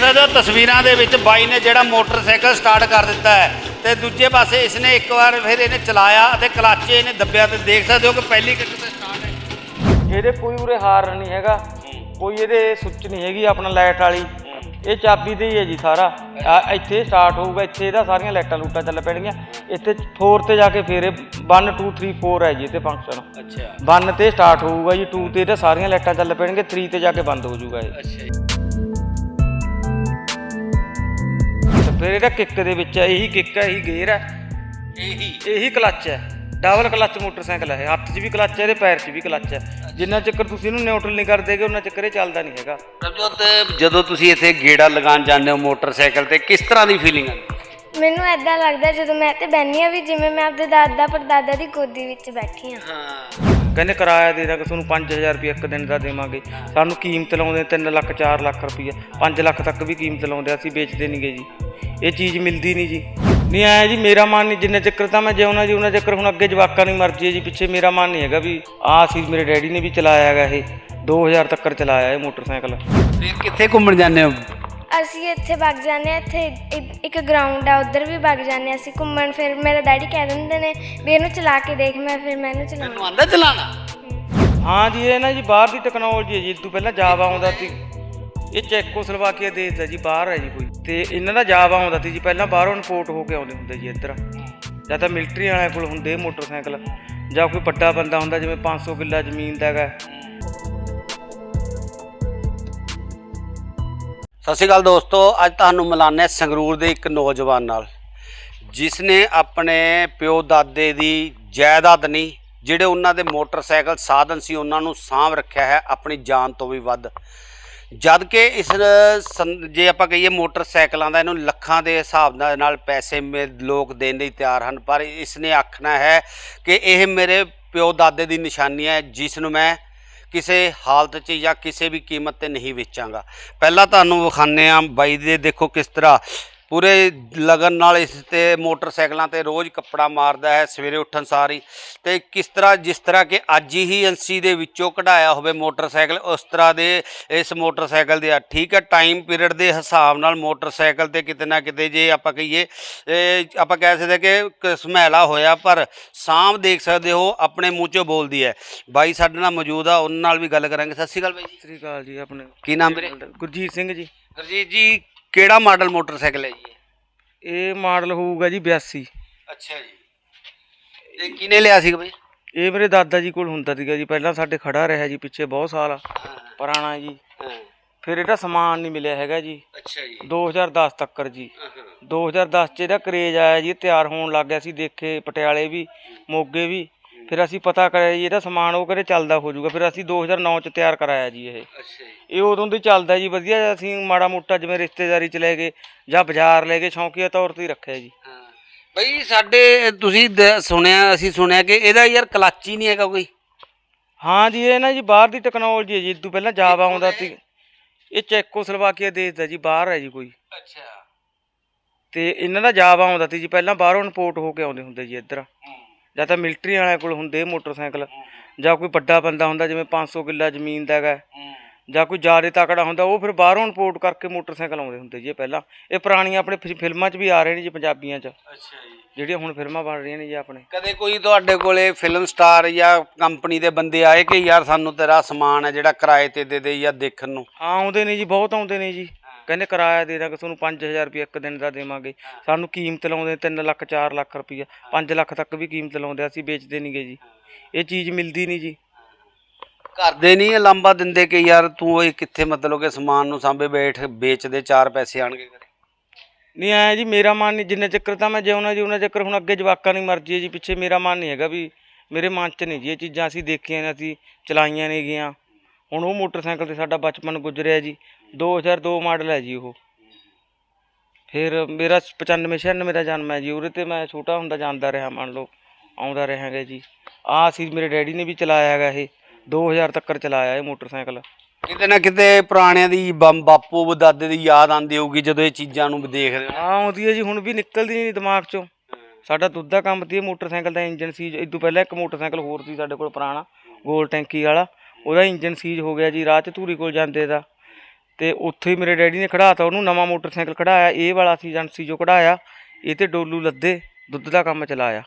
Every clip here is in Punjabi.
ਸਕਦੇ ਹੋ ਤਸਵੀਰਾਂ ਦੇ ਵਿੱਚ ਬਾਈ ਨੇ ਜਿਹੜਾ ਮੋਟਰਸਾਈਕਲ ਸਟਾਰਟ ਕਰ ਦਿੱਤਾ ਹੈ ਤੇ ਦੂਜੇ ਪਾਸੇ ਇਸਨੇ ਇੱਕ ਵਾਰ ਫਿਰ ਇਹਨੇ ਚਲਾਇਆ ਅਤੇ ਕਲੱਚ ਇਹਨੇ ਦੱਬਿਆ ਤੇ ਦੇਖ ਸਕਦੇ ਹੋ ਕਿ ਪਹਿਲੀ ਕਿੱਕ ਤੇ ਸਟਾਰਟ ਹੈ। ਇਹਦੇ ਕੋਈ ਉਰੇ ਹਾਰ ਨਹੀਂ ਹੈਗਾ ਕੋਈ ਇਹਦੇ ਸੁੱਚ ਨਹੀਂ ਹੈਗੀ ਆਪਣਾ ਲਾਈਟ ਵਾਲੀ। ਇਹ ਚਾਬੀ ਤੇ ਹੀ ਹੈ ਜੀ ਸਾਰਾ। ਇੱਥੇ ਸਟਾਰਟ ਹੋਊਗਾ ਇੱਥੇ ਇਹਦਾ ਸਾਰੀਆਂ ਲਾਈਟਾਂ ਲੂਟਾਂ ਚੱਲ ਪੈਣਗੀਆਂ। ਇੱਥੇ 4 ਤੇ ਜਾ ਕੇ ਫੇਰ 1 2 3 4 ਹੈ ਜੀ ਇੱਥੇ ਫੰਕਸ਼ਨ ਅੱਛਾ। 1 ਤੇ ਸਟਾਰਟ ਹੋਊਗਾ ਜੀ 2 ਤੇ ਇਹਦਾ ਸਾਰੀਆਂ ਲਾਈਟਾਂ ਚੱਲ ਪੈਣਗੀਆਂ 3 ਤੇ ਜਾ ਕੇ ਬੰਦ ਹੋ ਜਾਊਗਾ ਇਹ। ਅੱਛਾ ਫਿਰ ਇਹਦਾ ਕਿੱਕ ਦੇ ਵਿੱਚ ਹੈ, ਇਹੀ ਕਿੱਕ ਹੈ ਇਹੀ ਗੇਅਰ ਹੈ ਇਹੀ। ਇਹੀ ਕਲੱਚ ਹੈ ਡਬਲ ਕਲੱਚ ਮੋਟਰਸਾਈਕਲ ਹੈ ਇਹ। ਹੱਥ 'ਚ ਵੀ ਕਲੱਚ ਹੈ ਇਹਦੇ ਪੈਰ 'ਚ ਵੀ ਕਲੱਚ ਹੈ ਜਿੰਨਾ ਚੱਕਰ ਤੁਸੀਂ ਇਹਨੂੰ ਨਿਊਟਰਲ ਨਹੀਂ ਕਰਦੇਗੇ ਉਹਨਾਂ ਚੱਕਰ ਇਹ ਚੱਲਦਾ ਨਹੀਂ ਹੈਗਾ। ਪ੍ਰਭਜੋਤ ਜਦੋਂ ਤੁਸੀਂ ਇੱਥੇ ਗੇੜਾ ਲਗਾਉਣ ਜਾਂਦੇ ਹੋ ਮੋਟਰਸਾਈਕਲ ਤੇ ਕਿਸ ਤਰ੍ਹਾਂ ਦੀ ਫੀਲਿੰਗ ਆਉਂਦੀ ਮੈਨੂੰ ਐਦਾਂ ਲੱਗਦਾ ਜਦੋਂ ਮੈਂ ਤੇ ਬੈਠੀ ਆ ਵੀ ਜਿਵੇਂ ਮੈਂ ਆਪਣੇ ਦਾਦਾ ਪੜਦਾਦਾ ਦੀ ਗੋਦੀ ਵਿੱਚ ਬੈਠੀ ਆ। ਹਾਂ। ਕਹਿੰਦੇ ਕਿਰਾਇਆ ਦੇ ਦਾਂਗੇ ਤੁਹਾਨੂੰ 5000 ਰੁਪਏ ਇੱਕ ਦਿਨ ਦਾ ਦੇਵਾਂਗੇ। ਸਾਨੂੰ ਕੀਮਤ ਲਾਉਂਦੇ 3 ਲੱਖ 4 ਲੱਖ ਰੁਪਏ 5 ਲੱਖ ਤੱਕ ਵੀ ਕੀਮਤ ਲਾਉਂਦੇ ਅਸੀਂ ਵੇਚਦੇ ਨਹੀਂਗੇ ਜੀ। ਇਹ ਚੀਜ਼ ਮਿਲਦੀ ਨਹੀਂ ਜੀ। ਨਹੀਂ ਆਇਆ ਜੀ ਮੇਰਾ ਮਨ ਨਹੀਂ ਜਿੰਨੇ ਚੱਕਰ ਤਾਂ ਮੈਂ ਜਿਉਣਾ ਜੀ ਉਹਨਾਂ ਚੱਕਰ ਹੁਣ ਅੱਗੇ ਜਵਾਕਾਂ ਦੀ ਮਰਜ਼ੀ ਹੈ ਜੀ ਪਿੱਛੇ ਮੇਰਾ ਮਨ ਨਹੀਂ ਹੈਗਾ ਵੀ ਆਹ ਸੀ ਮੇਰੇ ਡੈਡੀ ਨੇ ਵੀ ਚਲਾਇਆ ਹੈਗਾ ਇਹ। 2000 ਤੱਕ ਚਲਾਇਆ ਇਹ ਮੋਟਰਸਾਈਕਲ। ਫਿਰ ਕਿੱਥੇ ਘੁੰਮਣ ਜਾਂਦੇ ਹੋ? ਅਸੀਂ ਇੱਥੇ ਵਗ ਜਾਂਦੇ ਆ ਇੱਥੇ ਇ- ਇੱਕ ਗਰਾਊਂਡ ਆ ਉਧਰ ਵੀ ਵਗ ਜਾਂਦੇ ਆ ਅਸੀਂ ਘੁੰਮਣ। ਫਿਰ ਮੇਰੇ ਡੈਡੀ ਕਹਿ ਦਿੰਦੇ ਨੇ ਵੀ ਇਹਨੂੰ ਚਲਾ ਕੇ ਦੇਖ ਮੈਂ ਫਿਰ ਮੈਂ ਇਹਨੂੰ ਚਲਾਉਂ ਮੈਨੂੰ ਆਂਦਾ ਚਲਾਣਾ ਹਾਂ ਜੀ ਇਹ ਨਾ ਜੀ ਬਾਹਰ ਦੀ ਟੈਕਨੋਲੋਜੀ ਹੈ ਜੀ ਇਹ ਤੋਂ ਪਹਿਲਾਂ ਜਾਵਾ ਆਉਂਦਾ ਸੀ। ਇਹ ਚੈਕੋਸਲੋਵਾਕੀਆ ਦੇਸ਼ ਦਾ ਜੀ, ਬਾਹਰ ਹੈ ਜੀ ਕੋਈ। ਤੇ ਇਹਨਾਂ ਦਾ ਜਾਵਾ ਆਉਂਦਾ ਸੀ ਜੀ, ਪਹਿਲਾਂ ਬਾਹਰੋਂ ਇੰਪੋਰਟ ਹੋ ਕੇ ਆਉਂਦੇ ਹੁੰਦੇ ਜੀ ਇੱਧਰ। ਜਾਂ ਤਾਂ ਮਿਲਟਰੀ ਵਾਲਿਆਂ ਕੋਲ ਹੁੰਦੇ ਮੋਟਰਸਾਈਕਲ, ਜਾਂ ਕੋਈ ਵੱਡਾ ਬੰਦਾ ਹੁੰਦਾ, ਜਿਵੇਂ 500 ਕਿੱਲਾ ਜ਼ਮੀਨ ਦਾ ਹੈਗਾ। ਸਤਿ ਸ਼੍ਰੀ ਅਕਾਲ ਦੋਸਤੋ, ਅੱਜ ਤੁਹਾਨੂੰ ਮਿਲਾਨੇ ਸੰਗਰੂਰ ਦੇ ਇੱਕ ਨੌਜਵਾਨ ਨਾਲ ਜਿਸ ਨੇ ਆਪਣੇ ਪਿਓ ਦਾਦੇ ਦੀ ਜਾਇਦਾਦ ਨਹੀਂ, ਜਿਹੜੇ ਉਹਨਾਂ ਦੇ ਮੋਟਰਸਾਈਕਲ ਸਾਧਨ ਸੀ, ਉਹਨਾਂ ਨੂੰ ਸਾਂਭ ਰੱਖਿਆ ਹੈ, ਆਪਣੀ ਜਾਨ ਤੋਂ ਵੀ ਵੱਧ। ਜਦ ਕਿ ਇਸ ਸੰ- ਜੇ ਆਪਾਂ ਕਹੀਏ ਮੋਟਰਸਾਈਕਲਾਂ ਦਾ, ਇਹਨੂੰ ਲੱਖਾਂ ਦੇ ਹਿਸਾਬ ਨਾਲ ਨਾਲ ਪੈਸੇ ਮੇ, ਲੋਕ ਦੇਣ ਲਈ ਤਿਆਰ ਹਨ। ਪਰ ਇਸ ਨੇ ਆਖਣਾ ਹੈ ਕਿ ਇਹ ਮੇਰੇ ਪਿਓ ਦਾਦੇ ਦੀ ਨਿਸ਼ਾਨੀ ਹੈ, ਜਿਸ ਨੂੰ ਮੈਂ ਕਿਸੇ ਹਾਲਤ 'ਚ ਜਾਂ ਕਿਸੇ ਵੀ ਕੀਮਤ ਤੇ ਨਹੀਂ ਵੇਚਾਂਗਾ। ਪਹਿਲਾਂ ਤੁਹਾਨੂੰ ਵਿਖਾਉਂਦੇ ਆ ਬਾਈ ਦੇ ਦੇਖੋ ਕਿਸ ਤਰ੍ਹਾਂ ਪੂਰੇ ਲਗਨ ਨਾਲ ਇਸ ਤੇ ਮੋਟਰਸਾਈਕਲਾਂ ਤੇ ਰੋਜ਼ ਕੱਪੜਾ ਮਾਰਦਾ ਹੈ ਸਵੇਰੇ ਉੱਠਣ ਸਾਰ ਹੀ। ਤੇ ਕਿਸ ਤਰ੍ਹਾਂ ਜਿਸ ਤਰ੍ਹਾਂ ਕਿ ਅੱਜ ਹੀ ਐਨਸੀ ਦੇ ਵਿੱਚੋਂ ਕਢਾਇਆ ਹੋਵੇ ਮੋਟਰਸਾਈਕਲ ਉਸ ਤਰ੍ਹਾਂ ਦੇ ਇਸ ਮੋਟਰਸਾਈਕਲ ਦੇ ਆ। ਠੀਕ ਹੈ ਟਾਈਮ ਪੀਰੀਅਡ ਦੇ ਹਿਸਾਬ ਨਾਲ ਮੋਟਰਸਾਈਕਲ ਤੇ ਕਿਤੇ ਨਾ ਕਿਤੇ ਜੇ ਆਪਾਂ ਕਹੀਏ ਆਪਾਂ ਕਹਿ ਸਕਦੇ ਕਿ ਸਮੈਲਾ ਹੋਇਆ ਪਰ ਸਾਂਭ ਦੇਖ ਸਕਦੇ ਹੋ ਆਪਣੇ ਮੂੰਹ ਚੋਂ ਬੋਲਦੀ ਹੈ। ਬਾਈ ਸਾਡੇ ਨਾਲ ਮੌਜੂਦ ਆ ਉਹਨਾਂ ਨਾਲ ਵੀ ਗੱਲ ਕਰਾਂਗੇ। ਸਤਿ ਸ਼੍ਰੀ ਅਕਾਲ ਬਾਈ ਜੀ। ਸ੍ਰੀ ਅਕਾਲ ਜੀ ਆਪਣੇ ਕੀ ਨਾਮ ਵੀਰੇ? ਗੁਰਜੀਤ ਸਿੰਘ ਜੀ। ਗੁਰਜੀਤ ਜੀ ਕਿਹੜਾ ਮਾਡਲ ਮੋਟਰਸਾਈਕਲ ਹੈ ਜੀ ਇਹ? ਮਾਡਲ ਹੋਊਗਾ ਜੀ 82 ਅੱਛਾ ਜੀ। ਇਹ ਕਿਨੇ ਲਿਆ ਸੀ ਬਾਈ? ਇਹ ਮੇਰੇ ਦਾਦਾ ਜੀ ਕੋਲ ਹੁੰਦਾ ਸੀਗਾ ਜੀ। ਪਹਿਲਾਂ ਸਾਡੇ ਖੜਾ ਰਿਹਾ ਜੀ ਪਿੱਛੇ ਬਹੁਤ ਸਾਲ। ਪੁਰਾਣਾ ਜੀ। ਫਿਰ ਇਹਦਾ ਸਮਾਨ ਨਹੀਂ ਮਿਲਿਆ ਹੈਗਾ ਜੀ। ਅੱਛਾ ਜੀ। 2010 ਤੱਕਰ ਜੀ। 2010 ਚ ਇਹਦਾ ਕਰੇਜ ਆਇਆ ਜੀ। ਤਿਆਰ ਹੋਣ ਲੱਗ ਗਿਆ ਸੀ। ਦੇਖੇ ਪਟਿਆਲੇ ਵੀ ਮੋਗੇ ਵੀ। ਫਿਰ ਅਸੀਂ ਪਤਾ ਕਰਿਆ ਜੀ ਇਹਦਾ ਸਮਾਨ ਉਹ ਕਰੇ ਚੱਲਦਾ ਹੋ ਜਾਊਗਾ। ਫਿਰ ਅਸੀਂ 2009 ਚ ਤਿਆਰ ਕਰਾਇਆ ਜੀ ਇਹ। ਅੱਛਾ ਜੀ। ਇਹ ਉਦੋਂ ਦੀ ਚੱਲਦਾ ਜੀ ਵਧੀਆ ਅਸੀਂ ਮਾੜਾ ਮੋਟਾ ਜਿਵੇਂ ਰਿਸ਼ਤੇਦਾਰੀ ਚ ਲੈ ਗਏ ਜਾਂ ਬਾਜ਼ਾਰ ਲੈ ਗਏ ਸ਼ੌਂਕੀਆ ਤੌਰ ਤੇ ਹੀ ਰੱਖਿਆ ਜੀ। ਹਾਂ। ਬਈ ਸਾਡੇ ਤੁਸੀਂ ਦ- ਸੁਣਿਆ ਅਸੀਂ ਸੁਣਿਆ ਕਿ ਇਹਦਾ ਯਾਰ ਕਲੱਚ ਹੀ ਨਹੀਂ ਹੈਗਾ ਕੋਈ? ਹਾਂ ਜੀ ਇਹ ਨਾ ਜੀ ਬਾਹਰ ਦੀ ਟੈਕਨੋਲੋਜੀ ਹੈ ਜੀ ਇਹ ਤੋਂ ਪਹਿਲਾਂ ਜਾਵਾ ਆਉਂਦਾ ਸੀ। ਇਹ? ਚੈਕੋਸਲੋਵਾਕੀਆ ਦੇਸ਼ ਦਾ ਜੀ ਬਾਹਰ ਹੈ ਜੀ ਕੋਈ। ਅੱਛਾ। ਤੇ ਇਹਨਾਂ ਦਾ ਜਾਵਾ ਆਉਂਦਾ ਸੀ ਜੀ ਪਹਿਲਾਂ ਬਾਹਰੋਂ ਇੰਪੋਰਟ ਹੋ ਕੇ ਆਉਂਦੇ ਹੁੰਦੇ ਜੀ ਇੱਧਰ। ਜਾਂ ਤਾਂ ਮਿਲਟਰੀ ਵਾਲਿਆਂ ਕੋਲ ਹੁੰਦੇ ਮੋਟਰਸਾਈਕਲ ਜਾਂ ਕੋਈ ਵੱਡਾ ਬੰਦਾ ਹੁੰਦਾ ਜਿਵੇਂ 500 ਕਿੱਲਾ ਜ਼ਮੀਨ ਦਾ ਹੈਗਾ। ਜਾਂ ਕੋਈ ਜ਼ਿਆਦਾ ਤਕੜਾ ਹੁੰਦਾ ਉਹ ਫਿਰ ਬਾਹਰੋਂ ਇੰਪੋਰਟ ਕਰਕੇ ਮੋਟਰਸਾਈਕਲ ਆਉਂਦੇ ਹੁੰਦੇ ਜੀ ਇਹ ਪਹਿਲਾਂ। ਇਹ ਪੁਰਾਣੀਆਂ ਆਪਣੇ ਫਿ- ਫਿਲਮਾਂ 'ਚ ਵੀ ਆ ਰਹੇ ਨੇ ਜੀ ਪੰਜਾਬੀਆਂ 'ਚ। ਅੱਛਾ ਜੀ। ਜਿਹੜੀਆਂ ਹੁਣ ਫਿਲਮਾਂ ਬਣ ਰਹੀਆਂ ਨੇ ਜੀ ਆਪਣੇ। ਕਦੇ ਕੋਈ ਤੁਹਾਡੇ ਕੋਲੇ ਫਿਲਮ ਸਟਾਰ ਜਾਂ ਕੰਪਨੀ ਦੇ ਬੰਦੇ ਆਏ ਕਿ ਯਾਰ ਸਾਨੂੰ ਤੇਰਾ ਸਮਾਨ ਹੈ ਜਿਹੜਾ ਕਿਰਾਏ ਤੇ ਦੇ ਦੇ ਜਾਂ ਦੇਖਣ ਨੂੰ? ਹਾਂ ਆਉਂਦੇ ਨੇ ਜੀ ਬਹੁਤ ਆਉਂਦੇ ਨੇ ਜੀ। ਕਹਿੰਦੇ ਕਿਰਾਇਆ ਦੇ ਦਾਂਗੇ ਤੁਹਾਨੂੰ 5000 ਰੁਪਏ ਇੱਕ ਦਿਨ ਦਾ ਦੇਵਾਂਗੇ। ਸਾਨੂੰ ਕੀਮਤ ਲਾਉਂਦੇ 3 ਲੱਖ 4 ਲੱਖ ਰੁਪਏ 5 ਲੱਖ ਤੱਕ ਵੀ ਕੀਮਤ ਲਾਉਂਦੇ ਅਸੀਂ ਵੇਚਦੇ ਨਹੀਂਗੇ ਜੀ। ਇਹ ਚੀਜ਼ ਮਿਲਦੀ ਨਹੀਂ ਜੀ। ਘਰ ਦੇ ਨਹੀਂ ਲੰਬਾ ਦਿੰਦੇ ਕਿ ਯਾਰ ਤੂੰ ਇਹ ਕਿੱਥੇ ਮਤਲਬ ਕਿ ਸਮਾਨ ਨੂੰ ਸਾਂਭੇ ਬੈਠ ਵੇਚ ਦੇ ਚਾਰ ਪੈਸੇ ਆਣਗੇ ਨਹੀਂ ਆਇਆ ਜੀ ਮੇਰਾ ਮਨ ਨਹੀਂ ਜਿੰਨੇ ਚੱਕਰ ਤਾਂ ਮੈਂ ਜਿਉਣਾ ਜੀ ਉਹਨਾਂ ਚੱਕਰ ਹੁਣ ਅੱਗੇ ਜਵਾਕਾਂ ਦੀ ਮਰਜ਼ੀ ਹੈ ਜੀ ਪਿੱਛੇ ਮੇਰਾ ਮਨ ਨਹੀਂ ਹੈਗਾ ਵੀ ਮੇਰੇ ਮਨ 'ਚ ਨਹੀਂ ਜੀ ਇਹ ਚੀਜ਼ਾਂ ਅਸੀਂ ਦੇਖੀਆਂ ਨੇ ਅਸੀਂ ਚਲਾਈਆਂ ਨੇ ਗੀਆਂ ਹੁਣ ਉਹ ਮੋਟਰਸਾਈਕਲ ਤੇ ਸਾਡਾ ਬਚਪਨ ਗੁਜ਼ਰਿਆ ਜੀ 2002 ਮਾਡਲ ਹੈ ਜੀ ਉਹ। ਫਿਰ ਮੇਰਾ 95 96 ਦਾ ਜਨਮ ਹੈ ਜੀ। ਉਹਦੇ ਤੇ ਮੈਂ ਛੋਟਾ ਹੁੰਦਾ ਜਾਂਦਾ ਰਿਹਾ ਮੰਨ ਲਓ ਆਉਂਦਾ ਰਹਾਂਗਾ ਜੀ। ਆਹ ਸੀ ਮੇਰੇ ਡੈਡੀ ਨੇ ਵੀ ਚਲਾਇਆ ਹੈਗਾ ਇਹ। 2000 ਤੱਕਰ ਚਲਾਇਆ ਇਹ ਮੋਟਰਸਾਈਕਲ। ਕਿਤੇ ਨਾ ਕਿਤੇ ਪੁਰਾਣਿਆਂ ਦੀ ਬਾਪੂ ਦਾਦੇ ਦੀ ਯਾਦ ਆਉਂਦੀ ਹੋਊਗੀ ਜਦੋਂ ਇਹ ਚੀਜ਼ਾਂ ਨੂੰ ਦੇਖਦੇ ਹੋ। ਆਉਂਦੀ ਹੈ ਜੀ ਹੁਣ ਵੀ ਨਿਕਲਦੀ ਨਹੀਂ ਦਿਮਾਗ 'ਚੋਂ। ਸਾਡਾ ਦੁੱਧ ਦਾ ਕੰਮ ਤੇ ਮੋਟਰਸਾਈਕਲ ਦਾ ਇੰਜਨ ਸੀਜ ਇਦੋਂ ਪਹਿਲਾਂ ਇੱਕ ਮੋਟਰਸਾਈਕਲ ਹੋਰ ਸੀ ਸਾਡੇ ਕੋਲ ਪੁਰਾਣਾ ਗੋਲ ਟੈਂਕੀ ਵਾਲਾ। ਉਹਦਾ ਇੰਜਨ ਸੀਜ ਹੋ ਗਿਆ ਜੀ ਰਾਹ 'ਚ ਧੂਰੀ ਕੋਲ ਜਾਂਦੇ ਦਾ। ਤੇ ਉੱਥੇ ਹੀ ਮੇਰੇ ਡੈਡੀ ਨੇ ਖੜਾਤਾ ਉਹਨੂੰ ਨਵਾਂ ਮੋਟਰਸਾਈਕਲ ਖੜਾਇਆ ਇਹ ਵਾਲਾ ਸੀ ਏਜੰਸੀ ਜੋ ਕਢਾਇਆ ਇਹ ਤੇ ਡੋਲੂ ਲੱਦੇ ਦੁੱਧ ਦਾ ਕੰਮ ਚਲਾਇਆ।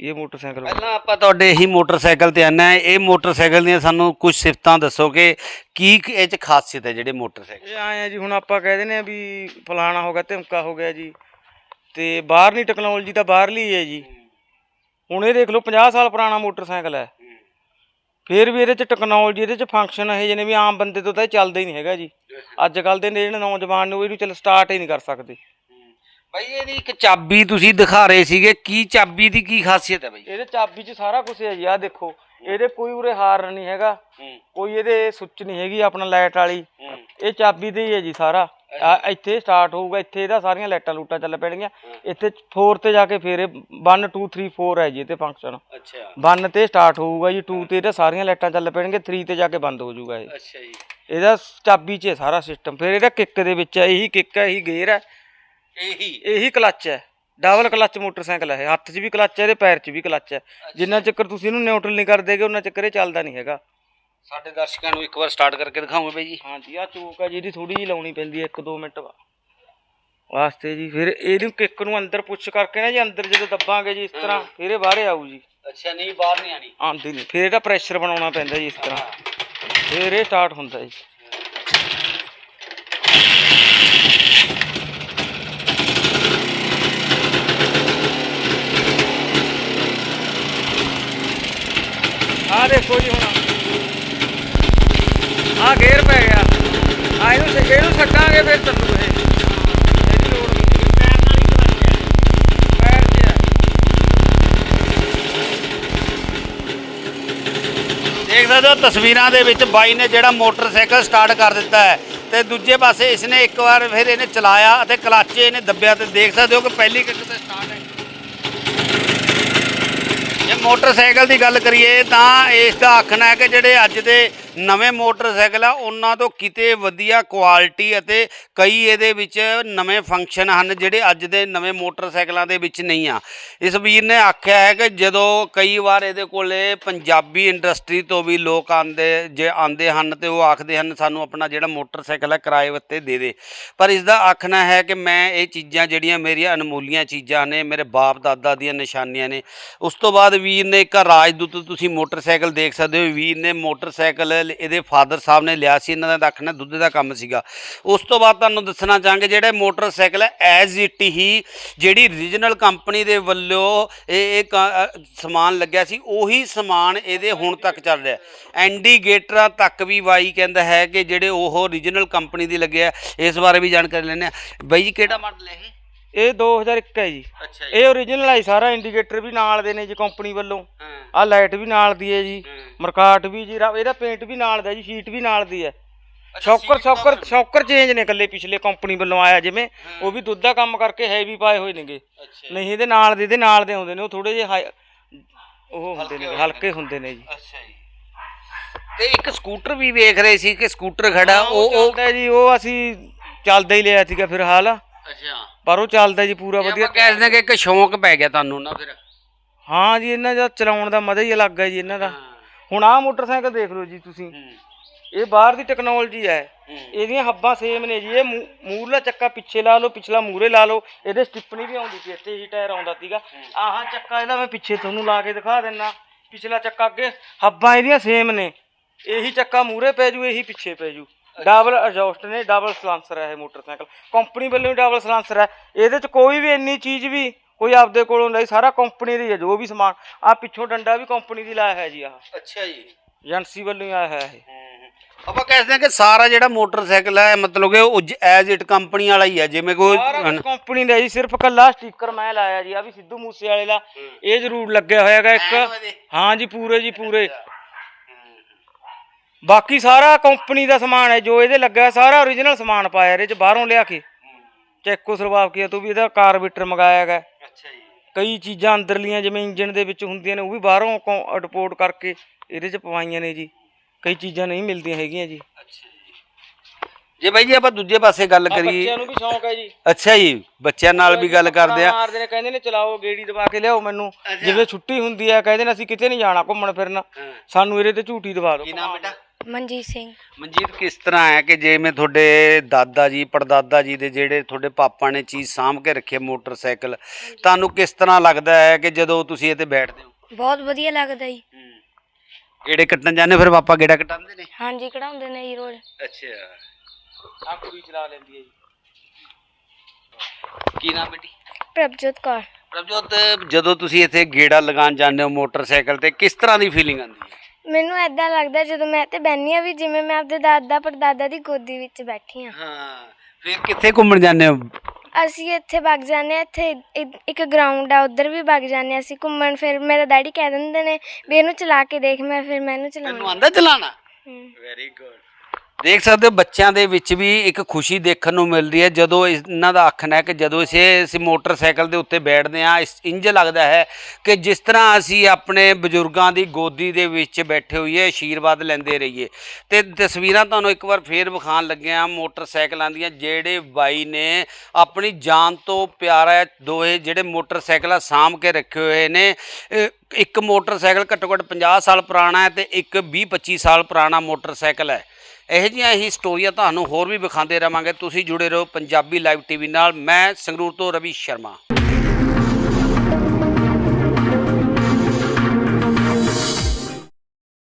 ਇਹ ਮੋਟਰਸਾਈਕਲ ਪਹਿਲਾਂ ਆਪਾਂ ਤੁਹਾਡੇ ਇਹੀ ਮੋਟਰਸਾਈਕਲ ਤੇ ਆਨਾ ਹੈ ਇਹ ਮੋਟਰਸਾਈਕਲ ਦੀਆਂ ਸਾਨੂੰ ਕੁਝ ਸਿਫਤਾਂ ਦੱਸੋ ਕਿ ਕੀ ਕੀ ਇਹ ਚ ਖਾਸੀਅਤ ਹੈ ਜਿਹੜੇ ਮੋਟਰਸਾਈਕਲ? ਇਹ ਆਏ ਆ ਜੀ ਹੁਣ ਆਪਾਂ ਕਹਿ ਦਿੰਦੇ ਆ ਵੀ ਫਲਾਣਾ ਹੋ ਗਿਆ ਧਮਕਾ ਹੋ ਗਿਆ ਜੀ ਤੇ ਬਾਹਰਲੀ ਟੈਕਨੋਲੋਜੀ ਤਾਂ ਬਾਹਰਲੀ ਹੈ ਜੀ। ਹੁਣ ਇਹ ਦੇਖ ਲਓ 50 ਸਾਲ ਪੁਰਾਣਾ ਮੋਟਰਸਾਈਕਲ ਹੈ। ਫਿਰ ਵੀ ਇਹਦੇ ਚ ਟੈਕਨੋਲੋਜੀ ਇਹਦੇ ਚ ਫੰਕਸ਼ਨ ਇਹ ਜਿਹਨੇ ਵੀ ਆਮ ਬੰਦੇ ਤੋਂ ਤਾਂ ਇਹ ਚੱਲਦਾ ਹੀ ਨਹੀਂ ਹੈਗਾ ਜੀ। ਅੱਜ ਕੱਲ ਦੇ ਜਿਹੜੇ ਨੌਜਵਾਨ ਨੇ ਉਹ ਇਹਨੂੰ ਚੱਲ ਸਟਾਰਟ ਹੀ ਨਹੀਂ ਕਰ ਸਕਦੇ। ਬਾਈ ਇਹਦੀ ਇੱਕ ਚਾਬੀ ਤੁਸੀਂ ਦਿਖਾ ਰਹੇ ਸੀਗੇ ਕੀ ਚਾਬੀ ਦੀ ਕੀ ਖਾਸੀਅਤ ਹੈ ਬਾਈ? ਇਹਦੇ ਚਾਬੀ 'ਚ ਸਾਰਾ ਕੁਝ ਹੈ ਜੀ ਆਹ ਦੇਖੋ ਇਹਦੇ ਕੋਈ ਉਰੇ ਹਾਰ ਨਹੀਂ ਹੈਗਾ। ਕੋਈ ਇਹਦੇ ਸੁੱਚ ਨਹੀਂ ਹੈਗੀ ਆਪਣਾ ਲਾਈਟ ਵਾਲੀ। ਇਹ ਚਾਬੀ ਤੇ ਹੀ ਹੈ ਜੀ ਸਾਰਾ। ਆ ਇੱਥੇ ਸਟਾਰਟ ਹੋਊਗਾ ਇੱਥੇ ਇਹਦਾ ਸਾਰੀਆਂ ਲਾਈਟਾਂ ਲੂਟਾਂ ਚੱਲ ਪੈਣਗੀਆਂ। ਇੱਥੇ 4 ਤੇ ਜਾ ਕੇ ਫਿਰ ਇਹ 1 2 3 4 ਹੈ ਜੀ ਇਹਤੇ ਫੰਕਸ਼ਨ ਅੱਛਾ। 1 ਤੇ ਸਟਾਰਟ ਹੋਊਗਾ ਜੀ 2 ਤੇ ਇਹਦਾ ਸਾਰੀਆਂ ਲਾਈਟਾਂ ਚੱਲ ਪੈਣਗੀਆਂ 3 ਤੇ ਜਾ ਕੇ ਬੰਦ ਹੋ ਜਾਊਗਾ ਇਹ। ਅੱਛਾ ਜੀ। ਇਹਦਾ ਚਾਬੀ 'ਚ ਹੈ ਸਾਰਾ ਸਿਸਟਮ ਫਿਰ ਇਹਦਾ ਕਿੱਕ ਦੇ ਵਿੱਚ ਹੈ ਇਹੀ ਕਿੱਕ ਹੈ ਇਹੀ ਗੇਅਰ ਹੈ। ਇਹੀ? ਇਹੀ ਕਲੱਚ ਹੈ। ਡਬਲ ਕਲੱਚ ਮੋਟਰਸਾਈਕਲ ਹੈ ਇਹ। ਹੱਥ 'ਚ ਵੀ ਕਲੱਚ ਹੈ ਇਹਦੇ ਪੈਰ 'ਚ ਵੀ ਕਲੱਚ ਹੈ। ਜਿੰਨਾ ਚੱਕਰ ਤੁਸੀਂ ਇਹਨੂੰ ਨਿਊਟਰਲ ਨਹੀਂ ਕਰ ਦੇਗੇ ਉਹਨਾਂ ਚੱਕਰ ਇਹ ਚੱਲਦਾ ਨਹੀਂ ਹੈਗਾ। ਸਾਡੇ ਦਰਸ਼ਕਾਂ ਨੂੰ ਇੱਕ ਵਾਰ ਸਟਾਰਟ ਕਰਕੇ ਦਿਖਾਓਗੇ ਬਾਈ ਜੀ। ਹਾਂਜੀ ਆ ਚੂਕ ਆ ਜਿਹਦੀ ਥੋੜੀ ਜਿਹੀ ਲਾਉਣੀ ਪੈਂਦੀ ਹੈ 1-2 ਮਿੰਟ ਵਾਸਤੇ ਜੀ ਫਿਰ ਇਹਨੂੰ ਕਿੱਕ ਨੂੰ ਅੰਦਰ ਪੁੱਸ਼ ਕਰਕੇ ਨਾ ਜੀ ਅੰਦਰ ਜਦੋਂ ਦੱਬਾਂਗੇ ਜੀ ਇਸ ਤਰ੍ਹਾਂ ਫਿਰ ਇਹ ਬਾਹਰੇ ਆਊ ਜੀ। ਅੱਛਾ ਨਹੀਂ ਬਾਹਰ ਨਹੀਂ ਆਣੀ ਆਉਂਦੀ ਨਹੀਂ ਫਿਰ ਇਹਦਾ ਪ੍ਰੈਸ਼ਰ ਬਣਾਉਣਾ ਪੈਂਦਾ ਜੀ ਇਸ ਤਰ੍ਹਾਂ। ਫਿਰ ਇਹ ਸਟਾਰਟ ਹੁੰਦਾ ਜੀ। ਆ ਦੇਖੋ ਜੀ ਹੁਣ। ਆ ਗੇਅਰ ਪੈ ਗਿਆ। ਆ ਇਹਨੂੰ ਇਹਨੂੰ ਛੱਡਾਂਗੇ ਫਿਰ ਚੱਲੂ ਇਹ। ਦੇਖ ਸਕਦੇ ਹੋ, ਤਸਵੀਰਾਂ ਦੇ ਵਿੱਚ ਬਾਈ ਨੇ ਜਿਹੜਾ ਮੋਟਰਸਾਈਕਲ ਸਟਾਰਟ ਕਰ ਦਿੱਤਾ ਹੈ ਤੇ ਦੂਜੇ ਪਾਸੇ ਇਸਨੇ ਇੱਕ ਵਾਰ ਫਿਰ ਇਹਨੇ ਚਲਾਇਆ ਅਤੇ ਕਲਾਚੇ ਇਹਨੇ ਦੱਬਿਆ ਤੇ ਦੇਖ ਸਕਦੇ ਹੋ ਕਿ ਪਹਿਲੀ ਕਿੱਕ ਤੇ ਸਟਾਰਟ ਹੈ। ਜੇ ਮੋਟਰਸਾਈਕਲ ਦੀ ਗੱਲ ਕਰੀਏ ਤਾਂ ਇਸ ਦਾ ਆਖਣਾ ਹੈ ਕਿ ਜਿਹੜੇ ਅੱਜ ਦੇ ਨਵੇਂ ਮੋਟਰਸਾਈਕਲ ਆ, ਉਹਨਾਂ ਤੋਂ ਕਿਤੇ ਵਧੀਆ ਕੁਆਲਿਟੀ ਅਤੇ ਕਈ ਇਹਦੇ ਵਿੱਚ ਨਵੇਂ ਫੰਕਸ਼ਨ ਹਨ ਜਿਹੜੇ ਅੱਜ ਦੇ ਨਵੇਂ ਮੋਟਰਸਾਈਕਲਾਂ ਦੇ ਵਿੱਚ ਨਹੀਂ ਆ। ਇਸ ਵੀਰ ਨੇ ਆਖਿਆ ਹੈ ਕਿ ਜਦੋਂ ਕਈ ਵਾਰ ਇਹਦੇ ਕੋਲੇ ਪੰਜਾਬੀ ਇੰਡਸਟਰੀ ਤੋਂ ਵੀ ਲੋਕ ਆਉਂਦੇ, ਜੇ ਆਉਂਦੇ ਹਨ ਤੇ ਉਹ ਆਖਦੇ ਹਨ, ਸਾਨੂੰ ਆਪਣਾ ਜਿਹੜਾ ਮੋਟਰਸਾਈਕਲ ਹੈ ਕਿਰਾਏ ਉੱਤੇ ਦੇ ਦੇ। ਪਰ ਇਸ ਦਾ ਆਖਣਾ ਹੈ ਕਿ ਮੈਂ ਇਹ ਚੀਜ਼ਾਂ ਜਿਹੜੀਆਂ ਮੇਰੀਆਂ ਅਨਮੋਲੀਆਂ ਚੀਜ਼ਾਂ ਨੇ, ਮੇਰੇ ਬਾਪ ਦਾਦਾ ਦੀਆਂ ਨਿਸ਼ਾਨੀਆਂ ਨੇ। ਉਸ ਤੋਂ ਬਾਅਦ ਵੀਰ ਨੇ ਇੱਕ ਰਾਜਦੂਤ, ਤੁਸੀਂ ਮੋਟਰਸਾਈਕਲ ਦੇਖ ਸਕਦੇ ਹੋ, ਵੀਰ ਨੇ ਮੋਟਰਸਾਈਕਲ ਇਹਦੇ ਫਾਦਰ ਸਾਹਿਬ ਨੇ ਲਿਆ ਸੀ, ਇਹਨਾਂ ਦਾ ਤਾਂ ਦੁੱਧ ਦਾ ਕੰਮ ਸੀਗਾ। ਉਸ ਤੋਂ ਬਾਅਦ ਤੁਹਾਨੂੰ ਦੱਸਣਾ ਚਾਹਾਂਗੇ, ਜਿਹੜੇ ਮੋਟਰਸਾਈਕਲ ਹੈ ਐਜ਼ ਇਟ ਹੀ, ਜਿਹੜੀ ਰੀਜਨਲ ਕੰਪਨੀ ਦੇ ਵੱਲੋਂ ਇਹ ਇਹ ਕ- ਸਮਾਨ ਲੱਗਿਆ ਸੀ, ਉਹੀ ਸਮਾਨ ਇਹਦੇ ਹੁਣ ਤੱਕ ਚੱਲ ਰਿਹਾ ਐਂਡੀਗੇਟਰਾਂ ਤੱਕ ਵੀ ਵਾਈ ਕਹਿੰਦਾ ਹੈ ਕਿ ਜਿਹੜੇ ਉਹ ਰੀਜਨਲ ਕੰਪਨੀ ਦੀ ਲੱਗਿਆ ਇਸ ਬਾਰੇ ਵੀ ਜਾਣਕਾਰੀ ਲੈਣੇ ਆ ਬਾਈ ਜੀ, ਕਿਹੜਾ ਮਾਡਲ ਹੈ ਇਹ? ਇਹ 2001 ਹੈ ਜੀ। ਅੱਛਾ ਇਹ ਓਰੀਜਨਲ ਹੈ ਜੀ, ਸਾਰਾ ਇੰਡੀਕੇਟਰ ਵੀ ਨਾਲ ਦੇ ਨੇ ਜੀ ਕੰਪਨੀ ਵੱਲੋਂ। ਆਹ ਲਾਈਟ ਵੀ ਨਾਲ ਦੀ ਹੈ ਜੀ ਮਰਕਾਟ ਵੀ ਜੀ ਇਹਦਾ ਪੇਂਟ ਵੀ ਨਾਲ ਦਾ ਜੀ ਸ਼ੀਟ ਵੀ ਨਾਲ ਦੀ ਹੈ। ਸ਼ੌਕਰ ਸ਼ੌਕਰ ਸ਼ੌਕਰ ਚੇਂਜ ਨੇ ਇਕੱਲੇ ਪਿਛਲੇ ਕੰਪਨੀ ਵੱਲੋਂ ਆਇਆ ਜਿਵੇਂ ਉਹ ਵੀ ਦੁੱਧ ਦਾ ਕੰਮ ਕਰਕੇ ਹੈਵੀ ਪਾਏ ਹੋਏ ਨੇਗੇ। ਨਹੀਂ ਇਹਦੇ ਨਾਲ ਦੇ ਇਹਦੇ ਨਾਲ ਦੇ ਆਉਂਦੇ ਨੇ ਉਹ ਥੋੜੇ ਜਿਹੇ ਉਹ ਹੁੰਦੇ ਨੇ ਹਲਕੇ ਹੁੰਦੇ ਨੇ ਜੀ। ਅੱਛਾ ਜੀ। ਤੇ ਇੱਕ ਸਕੂਟਰ ਵੀ ਵੇਖ ਰਹੇ ਸੀ ਕਿ ਸਕੂਟਰ ਖੜਾ ਉਹ ਉਹ ਜੀ ਉਹ ਅਸੀਂ ਚੱਲਦਾ ਹੀ ਲਿਆ ਸੀਗਾ ਫਿਲਹਾਲ ਅੱਛਾ। ਪਰ ਉਹ ਚੱਲਦਾ ਜੀ ਪੂਰਾ ਵਧੀਆ। ਕਹਿ ਦਿੰਦੇ ਕਿ ਇੱਕ ਸ਼ੌਂਕ ਪੈ ਗਿਆ ਤੁਹਾਨੂੰ ਨਾ ਫਿਰ। ਹਾਂ ਜੀ ਇਹਨਾਂ ਦਾ ਚਲਾਉਣ ਦਾ ਮਜ਼ਾ ਹੀ ਅਲੱਗ ਹੈ ਜੀ ਇਹਨਾਂ ਦਾ। ਹੁਣ ਆਹ ਮੋਟਰਸਾਈਕਲ ਦੇਖ ਲਓ ਜੀ ਤੁਸੀਂ। ਇਹ ਬਾਹਰ ਦੀ ਟੈਕਨੋਲੋਜੀ ਹੈ। ਇਹਦੀਆਂ ਹੱਬਾਂ ਸੇਮ ਨੇ ਜੀ। ਇਹ ਮੂ- ਮੂਹਰਲਾ ਚੱਕਾ ਪਿੱਛੇ ਲਾ ਲਓ ਪਿਛਲਾ ਮੂਹਰੇ ਲਾ ਲਓ। ਇਹਦੇ ਸਟਿੱਪਣੀ ਵੀ ਆਉਂਦੀ ਸੀ ਇੱਥੇ ਹੀ ਟਾਇਰ ਆਉਂਦਾ ਸੀਗਾ। ਆਹ ਚੱਕਾ ਇਹਦਾ ਮੈਂ ਪਿੱਛੇ ਤੁਹਾਨੂੰ ਲਾ ਕੇ ਦਿਖਾ ਦਿੰਨਾ। ਪਿਛਲਾ ਚੱਕਾ ਅੱਗੇ। ਹੱਬਾਂ ਇਹਦੀਆਂ ਸੇਮ ਨੇ। ਇਹੀ ਚੱਕਾ ਮੂਹਰੇ ਪੈ ਜੂ ਇਹੀ ਪਿੱਛੇ ਪੈ ਜੂ। ਡਬਲ ਐਗਜ਼ੌਸਟ ਨੇ ਡਬਲ ਸਲਾਂਸਰ ਹੈ ਇਹ ਮੋਟਰਸਾਈਕਲ। ਕੰਪਨੀ ਵੱਲੋਂ ਹੀ ਡਬਲ ਸਲਾਂਸਰ ਹੈ। ਇਹਦੇ ਚ ਕੋਈ ਵੀ ਇੰਨੀ ਚੀਜ਼ ਵੀ ਕੋਈ ਆਪਦੇ ਕੋਲੋਂ ਲਈ ਸਾਰਾ ਕੰਪਨੀ ਦੀ ਹੈ ਜੋ ਵੀ ਸਮਾਨ। ਆ ਪਿੱਛੋਂ ਡੰਡਾ ਵੀ ਕੰਪਨੀ ਦੀ ਲਾਇਆ ਹੈ ਜੀ ਆਹ। ਅੱਛਾ ਜੀ। ਏਜੰਸੀ ਵੱਲੋਂ ਹੀ ਆਇਆ ਹੈ ਇਹ ਆਪਾਂ ਕਹਿੰਦੇ ਹਾਂ ਕਿ ਸਾਰਾ ਜਿਹੜਾ ਮੋਟਰਸਾਈਕਲ ਹੈ ਮਤਲਬ ਕਿ ਉਹ ਐਜ਼ ਇਟ ਕੰਪਨੀ ਵਾਲਾ ਹੀ ਹੈ ਜਿਵੇਂ ਕੋਈ ਕੰਪਨੀ ਦਾ ਜੀ ਸਿਰਫ ਕੱਲਾ ਸਟicker ਮੈਂ ਲਾਇਆ ਜੀ ਆ ਵੀ ਸਿੱਧੂ ਮੂਸੇ ਵਾਲੇ ਦਾ ਇਹ ਜ਼ਰੂਰ ਲੱਗਿਆ ਹੋਇਆਗਾ ਇੱਕ। ਹਾਂ ਜੀ ਪੂਰੇ ਜੀ ਪੂਰੇ। ਬਾਕੀ ਸਾਰਾ ਕੰਪਨੀ ਦਾ ਸਮਾਨ ਹੈ ਜੋ ਇਹਦੇ ਲੱਗਾ ਸਾਰਾ ਓਰੀਜਨਲ ਸਮਾਨ ਪਾਇਆ ਇਹਦੇ ਚ ਬਾਹਰੋਂ ਲਿਆ ਕੇ। ਚੈੱਕੋ ਸਰਵਾਵ ਕੀਆ ਤੋਂ ਵੀ ਇਹਦਾ ਕਾਰਬੇਟਰ ਮੰਗਾਇਆ ਅੱਛਾ ਜੀ। ਕਈ ਚੀਜ਼ਾਂ ਅੰਦਰਲੀਆਂ ਜਿਵੇਂ ਇੰਜਨ ਦੇ ਵਿੱਚ ਹੁੰਦੀਆਂ ਨੇ ਉਹ ਵੀ ਬਾਹਰੋਂ ਰਿਪੋਰਟ ਕਰਕੇ ਇਹਦੇ ਚ ਪਵਾਈਆਂ ਨੇ ਜੀ। ਕਈ ਚੀਜ਼ਾਂ ਨਹੀਂ ਮਿਲਦੀਆਂ ਹੈਗੀਆਂ ਜੀ। ਅੱਛਾ ਜੀ। ਬਾਈ ਜੀ ਆਪਾਂ ਦੂਜੇ ਪਾਸੇ ਗੱਲ ਕਰੀਏ ਬੱਚਿਆਂ ਨੂੰ ਵੀ ਸ਼ੌਂਕ ਹੈ ਜੀ। ਅੱਛਾ ਜੀ ਬੱਚਿਆਂ ਨਾਲ ਵੀ ਗੱਲ ਕਰਦੇ ਆ। ਮਾਰਦੇ ਨੇ ਕਹਿੰਦੇ ਨੇ ਚਲਾਓ ਗੇੜੀ ਦਵਾ ਕੇ ਲਿਆਓ ਮੈਨੂੰ। ਜਿਵੇਂ ਛੁੱਟੀ ਹੁੰਦੀ ਹੈ ਕਹਿੰਦੇ ਨੇ ਅਸੀਂ ਕਿਤੇ ਨਹੀਂ ਜਾਣਾ ਘੁੰਮਣ ਫਿਰਨ। ਸਾਨੂੰ ਇਹਦੇ ਤੇ ਝੂਟੀ ਦਵਾ ਦਿਓ। ਕੀ ਨਾਮ ਬੇਟਾ? ਮਨਜੀਤ ਸਿੰਘ। ਮਨਜੀਤ ਕਿਸ ਤਰ੍ਹਾਂ ਹੈ ਕਿ ਜਿਵੇਂ ਤੁਹਾਡੇ ਦਾਦਾ ਜੀ ਪੜਦਾਦਾ ਜੀ ਦੇ ਜਿਹੜੇ ਤੁਹਾਡੇ ਪਾਪਾ ਨੇ ਚੀਜ਼ ਸਾਂਭ ਕੇ ਰੱਖੀ ਮੋਟਰਸਾਈਕਲ ਤੁਹਾਨੂੰ ਕਿਸ ਤਰ੍ਹਾਂ ਲੱਗਦਾ ਹੈ ਕਿ ਜਦੋਂ ਤੁਸੀਂ ਇੱਥੇ ਬੈਠਦੇ ਹੋ? ਬਹੁਤ ਵਧੀਆ ਲੱਗਦਾ ਜੀ। ਗੇੜੇ ਕੱਟਣ ਜਾਂਦੇ ਫਿਰ ਪਾਪਾ ਗੇੜਾ ਕਟਾਉਂਦੇ ਨੇ? ਹਾਂਜੀ ਕਢਾਉਂਦੇ ਨੇ ਜੀ ਰੋਜ਼। ਅੱਛਾ। ਆ ਕੁੜੀ ਚਲਾ ਲੈਂਦੀ ਹੈ ਜੀ। ਕੀ ਨਾਮ ਬੇਟੀ? ਪ੍ਰਭਜੋਤ ਕੌਰ। ਪ੍ਰਭਜੋਤ ਜਦੋਂ ਤੁਸੀਂ ਇੱਥੇ ਗੇੜਾ ਲਗਾਉਣ ਜਾਂਦੇ ਹੋ ਮੋਟਰਸਾਈਕਲ ਤੇ ਕਿਸ ਤਰ੍ਹਾਂ ਦੀ ਫੀਲਿੰਗ ਆਉਂਦੀ ਹੈ? ਮੈਨੂੰ ਐਦਾਂ ਲੱਗਦਾ ਜਦੋਂ ਮੈਂ ਤੇ ਬੈਠੀ ਆ ਵੀ ਜਿਵੇਂ ਮੈਂ ਆਪਣੇ ਦਾਦਾ ਪੜਦਾਦਾ ਦੀ ਗੋਦੀ ਵਿੱਚ ਬੈਠੀ ਆ ਹਾਂ ਫਿਰ ਕਿੱਥੇ ਘੁੰਮਣ ਜਾਂਦੇ ਹੋ? ਅਸੀਂ ਇੱਥੇ ਵਗ ਜਾਂਦੇ ਆ ਇੱਥੇ ਇ- ਇੱਕ ਗਰਾਊਂਡ ਆ ਉਧਰ ਵੀ ਵਗ ਜਾਂਦੇ ਆ ਅਸੀਂ ਘੁੰਮਣ। ਫਿਰ ਮੇਰੇ ਡੈਡੀ ਕਹਿ ਦਿੰਦੇ ਨੇ ਵੀ ਇਹਨੂੰ ਚਲਾ ਕੇ ਦੇਖ ਮੈਂ ਫਿਰ ਮੈਂ ਇਹਨੂੰ ਤੈਨੂੰ ਚਲਾਉਣਾ? ਆਂਦਾ ਚਲਾਣਾ। ਵੈਰੀ ਗੁੱਡ ਦੇਖ ਸਕਦੇ ਹੋ ਬੱਚਿਆਂ ਦੇ ਵਿੱਚ ਵੀ ਇੱਕ ਖੁਸ਼ੀ ਦੇਖਣ ਨੂੰ ਮਿਲਦੀ ਹੈ ਜਦੋਂ ਇਹਨਾਂ ਦਾ ਆਖਣਾ ਹੈ ਕਿ ਜਦੋਂ ਅਸੀਂ ਅਸੀਂ ਮੋਟਰਸਾਈਕਲ ਦੇ ਉੱਤੇ ਬੈਠਦੇ ਹਾਂ, ਇਸ ਇੰਜ ਲੱਗਦਾ ਹੈ ਕਿ ਜਿਸ ਤਰ੍ਹਾਂ ਅਸੀਂ ਆਪਣੇ ਬਜ਼ੁਰਗਾਂ ਦੀ ਗੋਦੀ ਦੇ ਵਿੱਚ ਬੈਠੇ ਹੋਈਏ ਆਸ਼ੀਰਵਾਦ ਲੈਂਦੇ ਰਹੀਏ। ਤੇ ਤਸਵੀਰਾਂ ਤੁਹਾਨੂੰ ਇੱਕ ਵਾਰ ਫੇਰ ਵਿਖਾਉਣ ਲੱਗੇ ਹਾਂ ਮੋਟਰਸਾਈਕਲਾਂ ਦੀਆਂ, ਜਿਹੜੇ ਬਾਈ ਨੇ ਆਪਣੀ ਜਾਨ ਤੋਂ ਪਿਆਰਾ ਦੋਹੇ ਜਿਹੜੇ ਮੋਟਰਸਾਈਕਲਾਂ ਸਾਂਭ ਕੇ ਰੱਖੇ ਹੋਏ ਨੇ ਇੱਕ ਮੋਟਰਸਾਈਕਲ ਘੱਟੋ ਘੱਟ 50 ਸਾਲ ਪੁਰਾਣਾ ਹੈ ਤੇ ਇੱਕ 20 25 ਸਾਲ ਪੁਰਾਣਾ ਮੋਟਰਸਾਈਕਲ ਹੈ। ਇਹੋ ਜਿਹੀਆਂ ਹੀ ਸਟੋਰੀਆਂ ਤੁਹਾਨੂੰ ਹੋਰ ਵੀ ਵਿਖਾਉਂਦੇ ਰਵਾਂਗੇ। ਤੁਸੀਂ ਜੁੜੇ ਰਹੋ ਪੰਜਾਬੀ ਲਾਈਵ ਟੀਵੀ ਨਾਲ। ਮੈਂ ਸੰਗਰੂਰ ਤੋਂ ਰਵੀ ਸ਼ਰਮਾ।